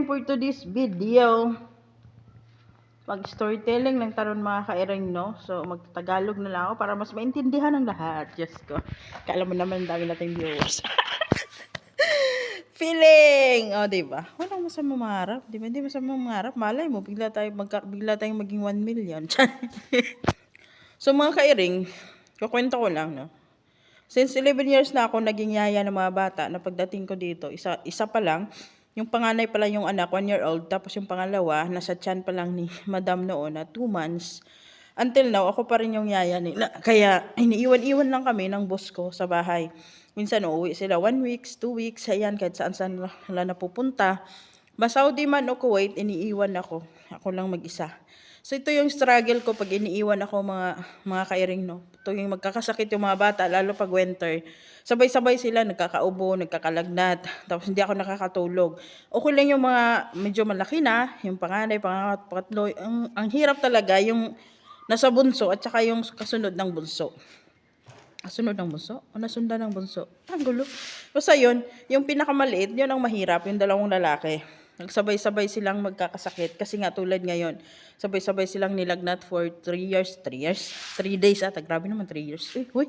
kairing for today's video. Pag storytelling ng taron mga kairing, no? So, magtatagalog na lang ako para mas maintindihan ng lahat. Diyos ko. Kala mo naman dami nating viewers. Feeling! O, oh, diba? Walang masama mangarap. Diba? Hindi masama mangarap. Malay mo, bigla tayo, magka, bigla tayong maging 1 million. so, mga kairing, kukwento ko lang, no? Since 11 years na ako naging yaya ng mga bata na pagdating ko dito, isa, isa pa lang, yung panganay pa lang yung anak, 1 year old, tapos yung pangalawa, nasa tiyan pa lang ni madam noon na 2 months. Until now, ako pa rin yung yaya nila. Kaya, iniiwan-iwan lang kami ng boss ko sa bahay. Minsan, uuwi sila 1 weeks, 2 weeks, ayan, kahit saan-saan nila napupunta. Ba Saudi man o Kuwait, iniiwan ako. Ako lang mag-isa. So ito yung struggle ko pag iniiwan ako mga mga kairing no. Ito yung magkakasakit yung mga bata lalo pag winter. Sabay-sabay sila nagkakaubo, nagkakalagnat, tapos hindi ako nakakatulog. Okay lang yung mga medyo malaki na, yung panganay, pangapat, pangatlo. Ang, ang hirap talaga yung nasa bunso at saka yung kasunod ng bunso. Kasunod ng bunso? O nasundan ng bunso? Ang gulo. Basta yun, yung pinakamaliit, yun ang mahirap, yung dalawang lalaki. Nagsabay-sabay silang magkakasakit kasi nga tulad ngayon, sabay-sabay silang nilagnat for 3 years, 3 years, 3 days ata, grabe naman 3 years. Eh, huy,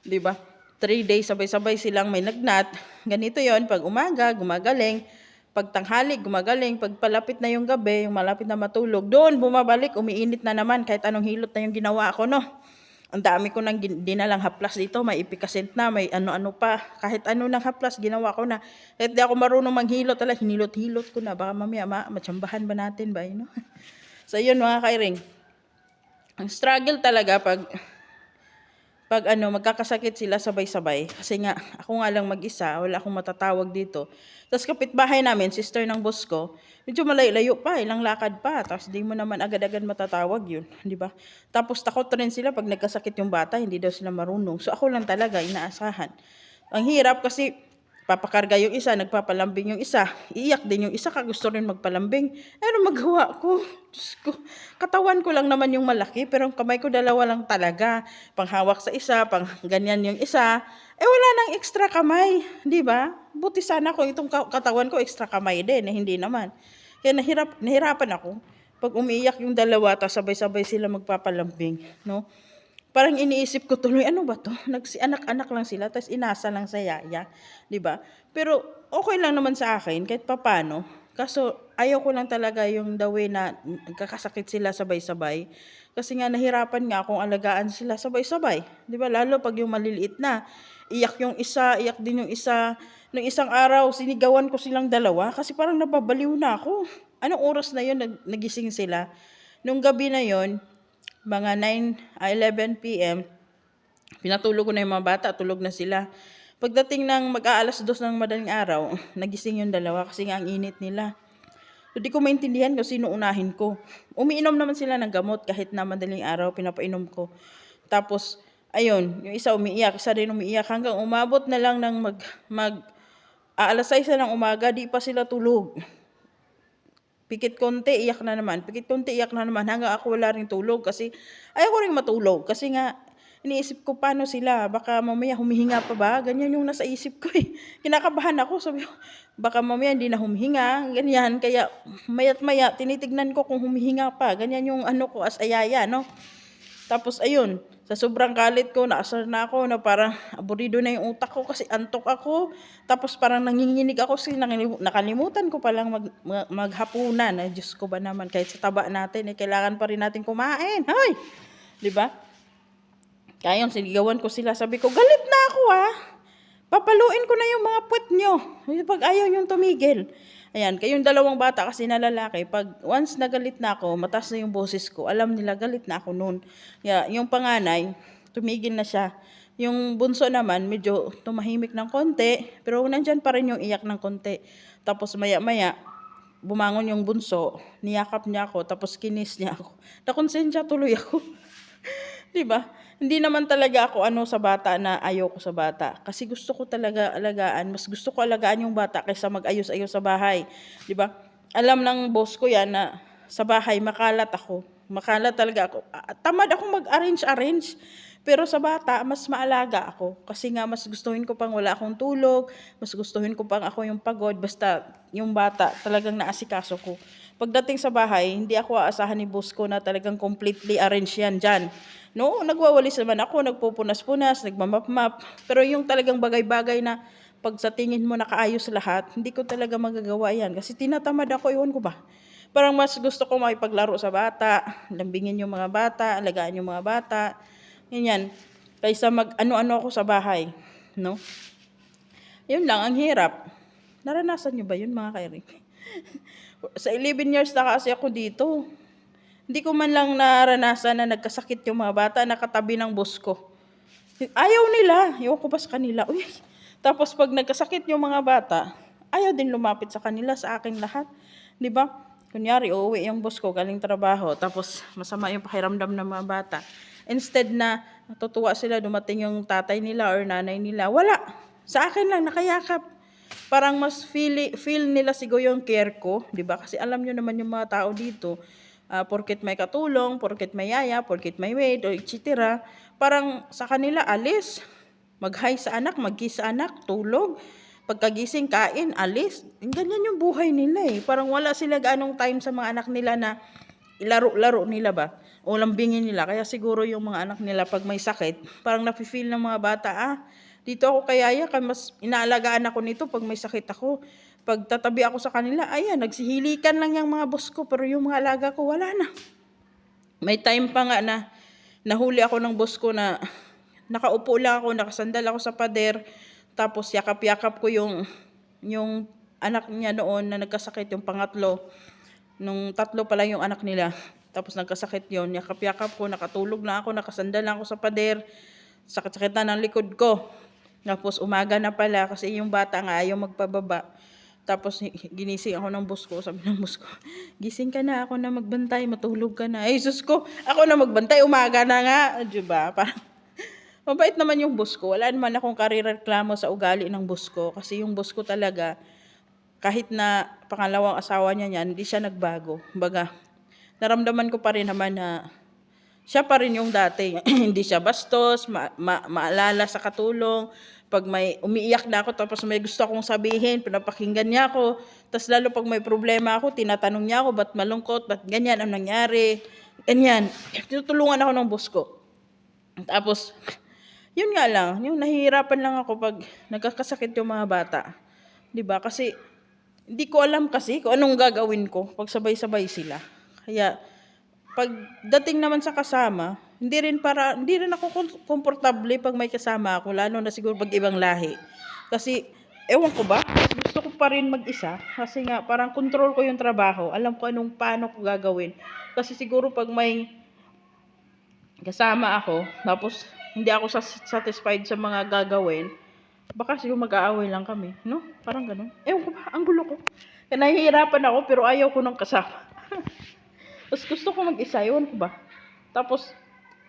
di ba? 3 days sabay-sabay silang may nagnat. Ganito yon pag umaga, gumagaling, pag tanghali, gumagaling, pag palapit na yung gabi, yung malapit na matulog, doon bumabalik, umiinit na naman kahit anong hilot na yung ginawa ko, no? Ang dami ko nang dinalang haplas dito, may ipikasent na, may ano-ano pa. Kahit ano ng haplas, ginawa ko na. Kahit di ako marunong manghilot, talaga hinilot-hilot ko na. Baka mamaya, ma matsambahan ba natin ba? You know? so, yun mga kairing. Ang struggle talaga pag pag ano, magkakasakit sila sabay-sabay. Kasi nga, ako nga lang mag-isa, wala akong matatawag dito. Tapos kapitbahay namin, sister ng boss ko, medyo malayo-layo pa, ilang lakad pa. Tapos di mo naman agad-agad matatawag yun, di ba? Tapos takot rin sila pag nagkasakit yung bata, hindi daw sila marunong. So ako lang talaga, inaasahan. Ang hirap kasi papakarga yung isa, nagpapalambing yung isa, iiyak din yung isa, kagusto rin magpalambing. Ano magawa ko? Diyos ko, katawan ko lang naman yung malaki, pero ang kamay ko dalawa lang talaga. Panghawak sa isa, pang ganyan yung isa. Eh wala nang extra kamay, di ba? Buti sana kung itong katawan ko extra kamay din, eh hindi naman. Kaya nahirap, nahirapan ako. Pag umiiyak yung dalawa, tapos sabay-sabay sila magpapalambing, no? Parang iniisip ko tuloy, ano ba to? Nagsi-anak-anak lang sila, tapos inasa lang sa yaya. ba diba? Pero okay lang naman sa akin, kahit papano. Kaso ayaw ko lang talaga yung the way na nagkakasakit sila sabay-sabay. Kasi nga nahirapan nga akong alagaan sila sabay-sabay. Di ba? Lalo pag yung maliliit na, iyak yung isa, iyak din yung isa. Nung isang araw, sinigawan ko silang dalawa kasi parang nababaliw na ako. Anong oras na yun nagising sila? Nung gabi na yon mga 9, 11 p.m., pinatulog ko na yung mga bata, tulog na sila. Pagdating ng mag-aalas dos ng madaling araw, nagising yung dalawa kasi nga ang init nila. So, di ko maintindihan kung sino unahin ko. Umiinom naman sila ng gamot kahit na madaling araw, pinapainom ko. Tapos, ayun, yung isa umiiyak, isa rin umiiyak hanggang umabot na lang ng mag, mag aalas 6 na ng umaga, di pa sila tulog. Pikit konti, iyak na naman. Pikit konti, iyak na naman. Hanggang ako wala rin tulog kasi ayaw ko rin matulog. Kasi nga, iniisip ko paano sila. Baka mamaya humihinga pa ba? Ganyan yung nasa isip ko eh. Kinakabahan ako. Sabi ko, baka mamaya hindi na humihinga. Ganyan. Kaya mayat maya, tinitignan ko kung humihinga pa. Ganyan yung ano ko as ayaya, no? Tapos ayun, sa sobrang galit ko, naasar na ako na parang aburido na yung utak ko kasi antok ako. Tapos parang nanginginig ako kasi nakalimutan ko palang mag, mag, maghapunan. Ay, Diyos ko ba naman, kahit sa taba natin, eh, kailangan pa rin natin kumain. Hoy! Di ba? Kaya yung sinigawan ko sila, sabi ko, galit na ako ah. Papaluin ko na yung mga puwet nyo. Pag ayaw yung tumigil. Ayan, kayong dalawang bata kasi na lalaki, pag once nagalit na ako, matas na yung boses ko, alam nila galit na ako noon. Yeah, yung panganay, tumigil na siya. Yung bunso naman, medyo tumahimik ng konti, pero nandyan pa rin yung iyak ng konti. Tapos maya-maya, bumangon yung bunso, niyakap niya ako, tapos kinis niya ako. Nakonsensya tuloy ako. 'Di ba? Hindi naman talaga ako ano sa bata na ayoko sa bata. Kasi gusto ko talaga alagaan, mas gusto ko alagaan yung bata kaysa mag-ayos-ayos sa bahay. 'Di ba? Alam ng boss ko 'yan na sa bahay makalat ako. Makalat talaga ako. Tamad ako mag-arrange-arrange. Pero sa bata, mas maalaga ako. Kasi nga, mas gustuhin ko pang wala akong tulog, mas gustuhin ko pang ako yung pagod, basta yung bata talagang naasikaso ko. Pagdating sa bahay, hindi ako aasahan ni boss ko na talagang completely arrange yan dyan. No, nagwawalis naman ako, nagpupunas-punas, nagmamap-map. Pero yung talagang bagay-bagay na pag sa tingin mo nakaayos lahat, hindi ko talaga magagawa yan. Kasi tinatamad ako, iwan ko ba? Parang mas gusto ko makipaglaro sa bata, lambingin yung mga bata, alagaan yung mga bata. Ganyan. Kaysa mag ano-ano ako sa bahay. No? Yun lang, ang hirap. Naranasan nyo ba yun mga kairing? sa 11 years na kasi ako dito, hindi ko man lang naranasan na nagkasakit yung mga bata nakatabi ng boss ko. Ayaw nila. Ewan ko ba sa kanila. Uy. Tapos pag nagkasakit yung mga bata, ayaw din lumapit sa kanila, sa akin lahat. Di ba? Kunyari, uuwi yung boss ko, galing trabaho, tapos masama yung pakiramdam ng mga bata. Instead na natutuwa sila, dumating yung tatay nila or nanay nila, wala. Sa akin lang, nakayakap. Parang mas feel, feel nila siguro yung care ko, di ba? Kasi alam nyo naman yung mga tao dito, ah, porket may katulong, porket may yaya, porket may maid, o etc. Parang sa kanila, alis. Mag-hi sa anak, mag sa anak, tulog. Pagkagising, kain, alis. Ganyan yung buhay nila eh. Parang wala sila ganong time sa mga anak nila na ilaro-laro nila ba? O lambingin nila. Kaya siguro yung mga anak nila pag may sakit, parang nafe-feel ng mga bata, ah, dito ako kayaya, kaya mas inaalagaan ako nito pag may sakit ako. Pag tatabi ako sa kanila, ayan, nagsihilikan lang yung mga boss ko, pero yung mga alaga ko, wala na. May time pa nga na nahuli ako ng boss ko na nakaupo lang ako, nakasandal ako sa pader, tapos yakap-yakap ko yung, yung anak niya noon na nagkasakit, yung pangatlo. Nung tatlo pa lang yung anak nila. Tapos nagkasakit yon yakap-yakap ko, nakatulog lang ako, nakasandal lang ako sa pader. Sakit-sakit na ng likod ko. Tapos umaga na pala kasi yung bata nga ayaw magpababa. Tapos ginising ako ng boss ko. Sabi ng boss ko, gising ka na ako na magbantay, matulog ka na. Ay, sus ko, ako na magbantay, umaga na nga. Diba? Parang, mabait naman yung boss ko. Wala naman akong karireklamo sa ugali ng boss ko. Kasi yung boss ko talaga, kahit na pangalawang asawa niya niyan, hindi siya nagbago. Baga, naramdaman ko pa rin naman na siya pa rin yung dati. hindi siya bastos, ma- ma- maalala sa katulong. Pag may umiiyak na ako, tapos may gusto akong sabihin, pinapakinggan niya ako. Tapos lalo pag may problema ako, tinatanong niya ako, ba't malungkot, ba't ganyan ang nangyari. Ganyan. Tinutulungan ako ng boss ko. Tapos, yun nga lang, yung nahihirapan lang ako pag nagkakasakit yung mga bata. 'Di ba? Kasi hindi ko alam kasi kung anong gagawin ko pag sabay-sabay sila. Kaya pag dating naman sa kasama, hindi rin para hindi rin ako kom- komportable pag may kasama ako lalo na siguro pag ibang lahi. Kasi ewan ko ba, gusto ko pa rin mag-isa kasi nga parang control ko yung trabaho. Alam ko anong paano ko gagawin. Kasi siguro pag may kasama ako, tapos hindi ako satisfied sa mga gagawin, baka siguro mag-aaway lang kami, no? Parang ganun. Ewan ko ba, ang gulo ko. Kaya nahihirapan ako, pero ayaw ko ng kasama. Tapos gusto ko mag-isa, ewan ko ba. Tapos,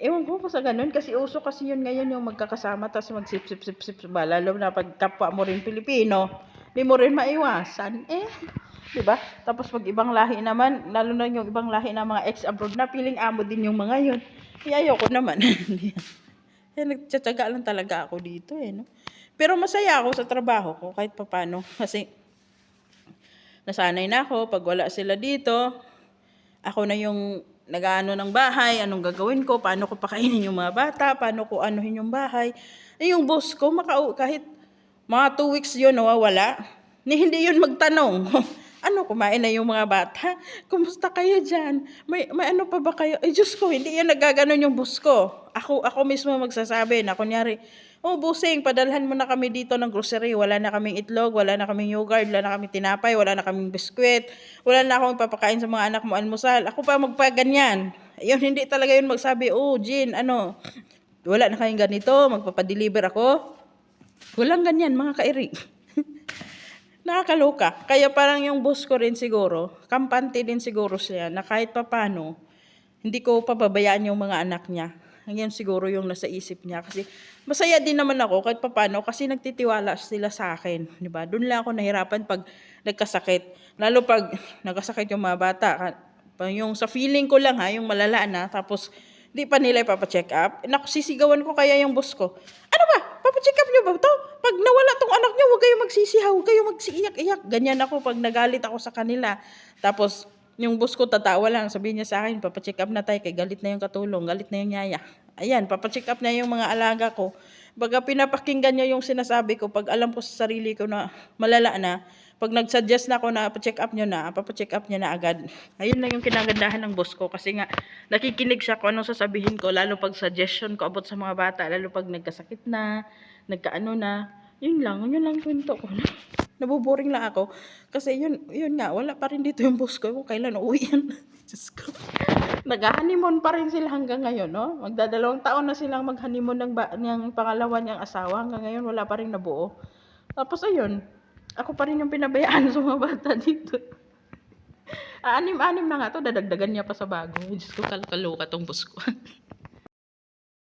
ewan ko pa sa ganun, kasi uso kasi yun ngayon yung magkakasama, tapos magsip-sip-sip-sip ba, lalo na pag kapwa mo rin Pilipino, di mo rin maiwasan. Eh, di ba? Tapos pag ibang lahi naman, lalo na yung ibang lahi na mga ex-abroad na, piling amo din yung mga yun. Eh, ayoko naman. eh, nagtsatsaga lang talaga ako dito eh, no? Pero masaya ako sa trabaho ko kahit papano. Kasi nasanay na ako pag wala sila dito. Ako na yung nag-ano ng bahay, anong gagawin ko, paano ko pakainin yung mga bata, paano ko anuhin yung bahay. Eh, yung boss ko, maka kahit mga two weeks yun nawawala, ni hindi yun magtanong. ano, kumain na yung mga bata? Kumusta kayo dyan? May, may ano pa ba kayo? Eh, Diyos ko, hindi yan nagaganon yung boss ko. Ako, ako mismo magsasabi na, kunyari, oh, busing, padalhan mo na kami dito ng grocery. Wala na kaming itlog, wala na kaming yogurt, wala na kaming tinapay, wala na kaming biskwit, wala na akong papakain sa mga anak mo almusal. Ako pa magpaganyan. Yun, hindi talaga yun magsabi, oh, Jean, ano, wala na kayong ganito, magpapadeliver ako. Walang ganyan, mga kairi. Nakakaloka. Kaya parang yung boss ko rin siguro, kampante din siguro siya na kahit papano, hindi ko pababayaan yung mga anak niya. Yan siguro yung nasa isip niya. Kasi masaya din naman ako kahit papano kasi nagtitiwala sila sa akin. Ba? Doon lang ako nahirapan pag nagkasakit. Lalo pag nagkasakit yung mga bata. Yung sa feeling ko lang ha, yung malala na. Tapos Di pa nila ipapacheck up. Naku, sisigawan ko kaya yung boss ko. Ano ba? Papacheck up nyo ba to? Pag nawala tong anak nyo, huwag kayong magsisihaw, huwag kayong magsiiyak-iyak. Ganyan ako pag nagalit ako sa kanila. Tapos, yung boss ko tatawa lang, sabihin niya sa akin, papacheck up na tayo, kay galit na yung katulong, galit na yung yaya. Ayan, papacheck up na yung mga alaga ko. Baga pinapakinggan niya yung sinasabi ko, pag alam ko sa sarili ko na malala na, pag nag-suggest na ako na pa-check up nyo na, papacheck up niya na agad. Ayun lang yung kinagandahan ng boss ko kasi nga nakikinig siya kung anong sasabihin ko, lalo pag suggestion ko about sa mga bata, lalo pag nagkasakit na, nagkaano na. Yun lang, yun lang kwento ko. Nabuboring lang ako. Kasi yun, yun nga, wala pa rin dito yung boss ko. Kung kailan uuwi yan. Diyos ko. Nag-honeymoon pa rin sila hanggang ngayon, no? Magdadalawang taon na silang mag-honeymoon ng, ba- ng pangalawa niyang asawa. Hanggang ngayon, wala pa rin nabuo. Tapos ayun, ako pa rin yung pinabayaan sa mga bata dito. Anim-anim na nga to, dadagdagan niya pa sa bago. Diyos ko, kalkaloka tong boss ko.